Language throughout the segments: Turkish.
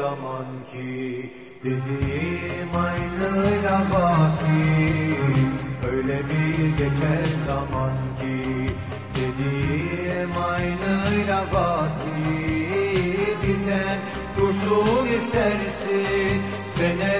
zaman ki Dediğim aynıyla baki. Öyle bir geçer zaman ki Dediğim aynıyla baki. Birden dursun istersin Sene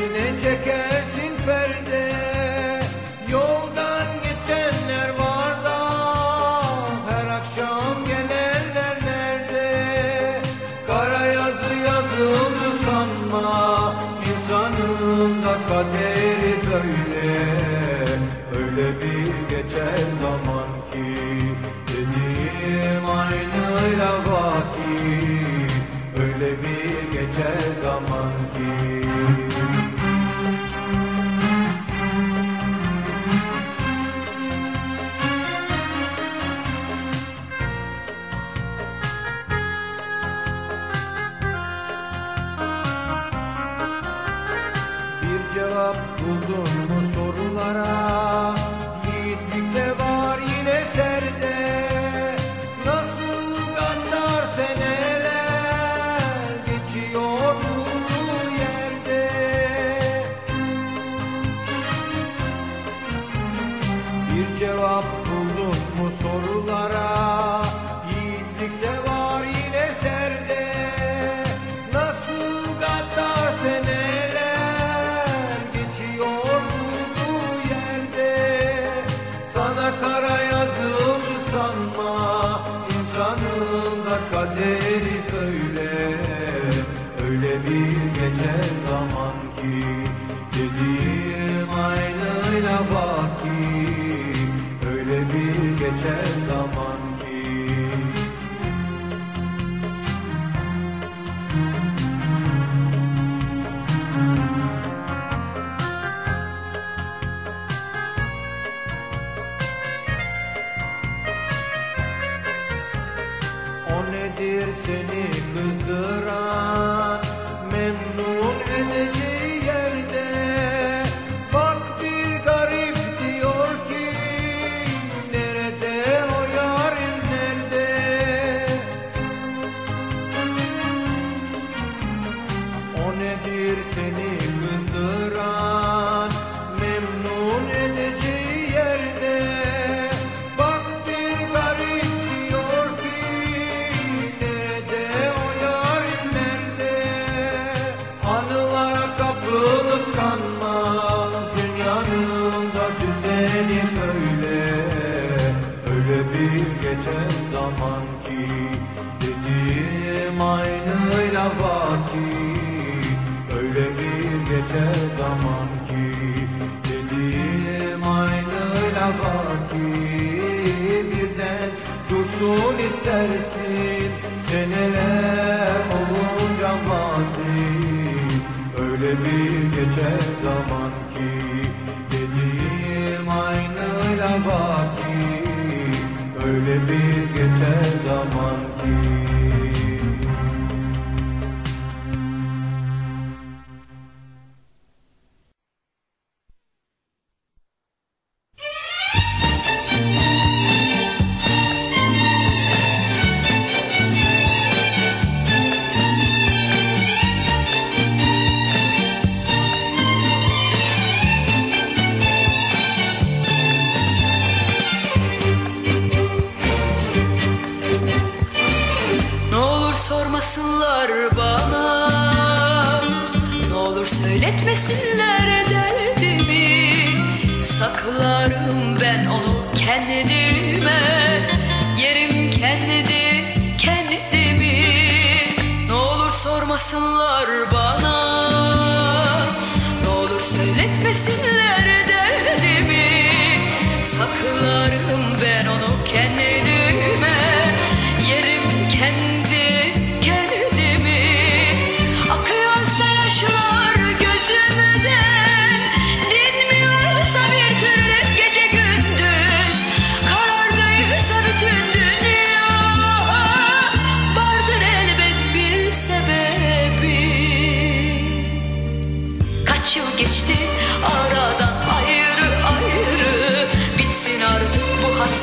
day. seni kızdıran. तरसे Anlattılar bana. Ne olur söyletmesinler derdimi. Saklarım ben onu kendime. Yerim kendidi kendimi. Ne olur sormasınlar bana. Ne olur söyletmesinler derdimi. Saklarım ben onu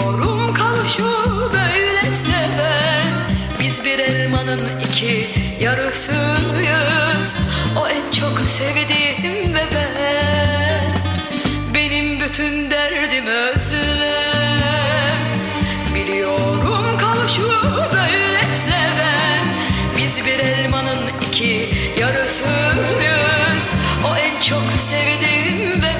Biliyorum kavuşu böyle seven Biz bir elmanın iki yarısıyız. O en çok sevdiğim ve ben. Benim bütün derdim özlem Biliyorum kavuşu böyle seven. Biz bir elmanın iki yarısıyız. O en çok sevdiğim ve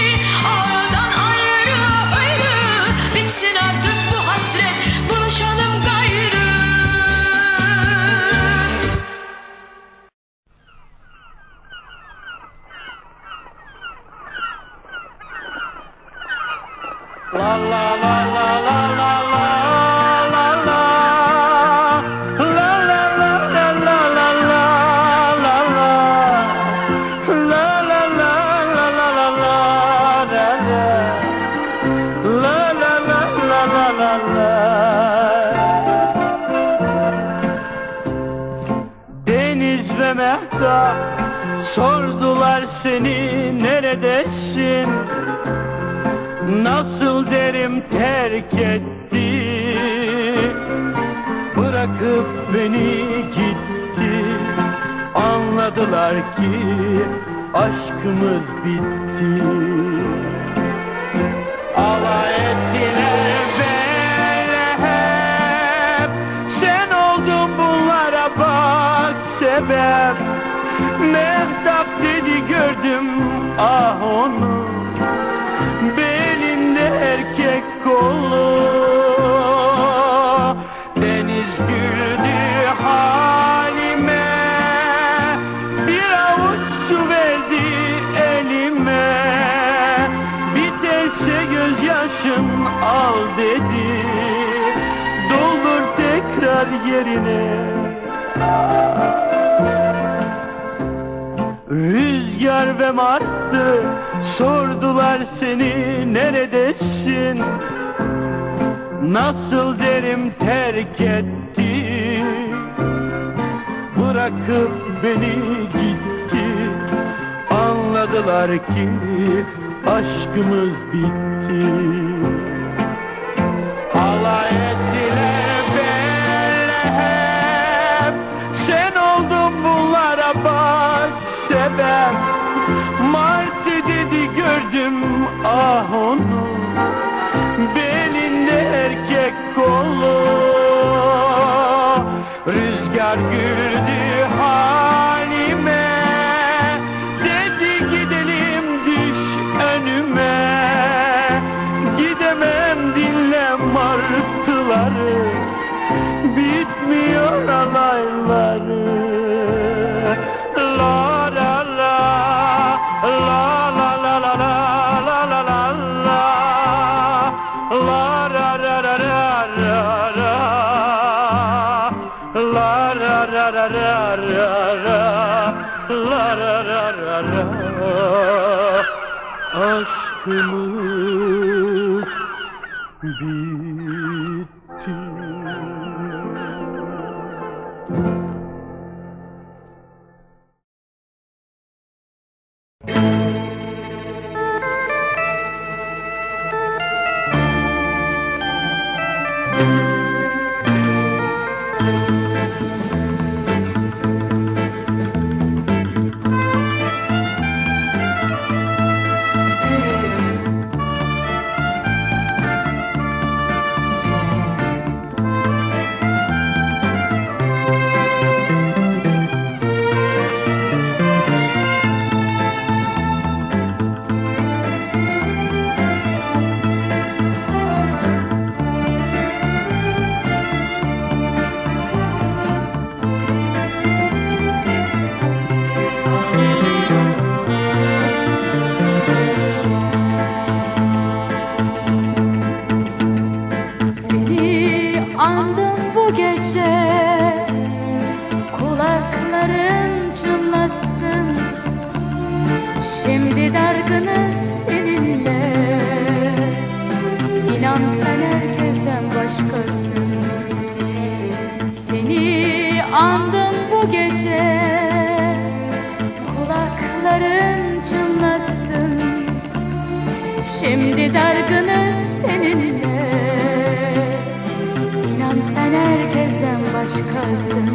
La la la la la la la Deniz ve Mehtap sordular seni neredesin Nasıl derim terk etti? Bırakıp beni gitti. Anladılar ki aşkımız bitti. Alay ettiler böyle hep. Sen oldun bunlara bak sebep. Mehtap dedi gördüm ah onu dedi. Doldur tekrar yerine. Rüzgar ve martı sordular seni neredesin? Nasıl derim terk etti? Bırakıp beni gitti. Anladılar ki aşkımız bitti la da da da da, aşk kırmız bitti. Başkasın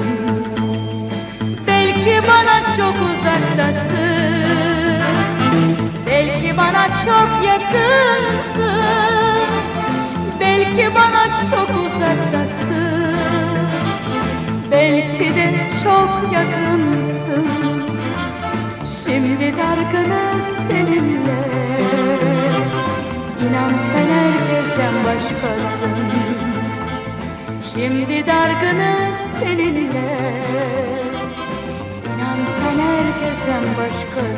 Belki bana çok uzaktasın. Belki bana çok yakınsın. Belki bana çok uzaktasın. Belki de çok yakınsın. Şimdi dargınız seninle. İnan sen herkesten başkasın Şimdi dargınız seninle. İnan sen herkesten başkasın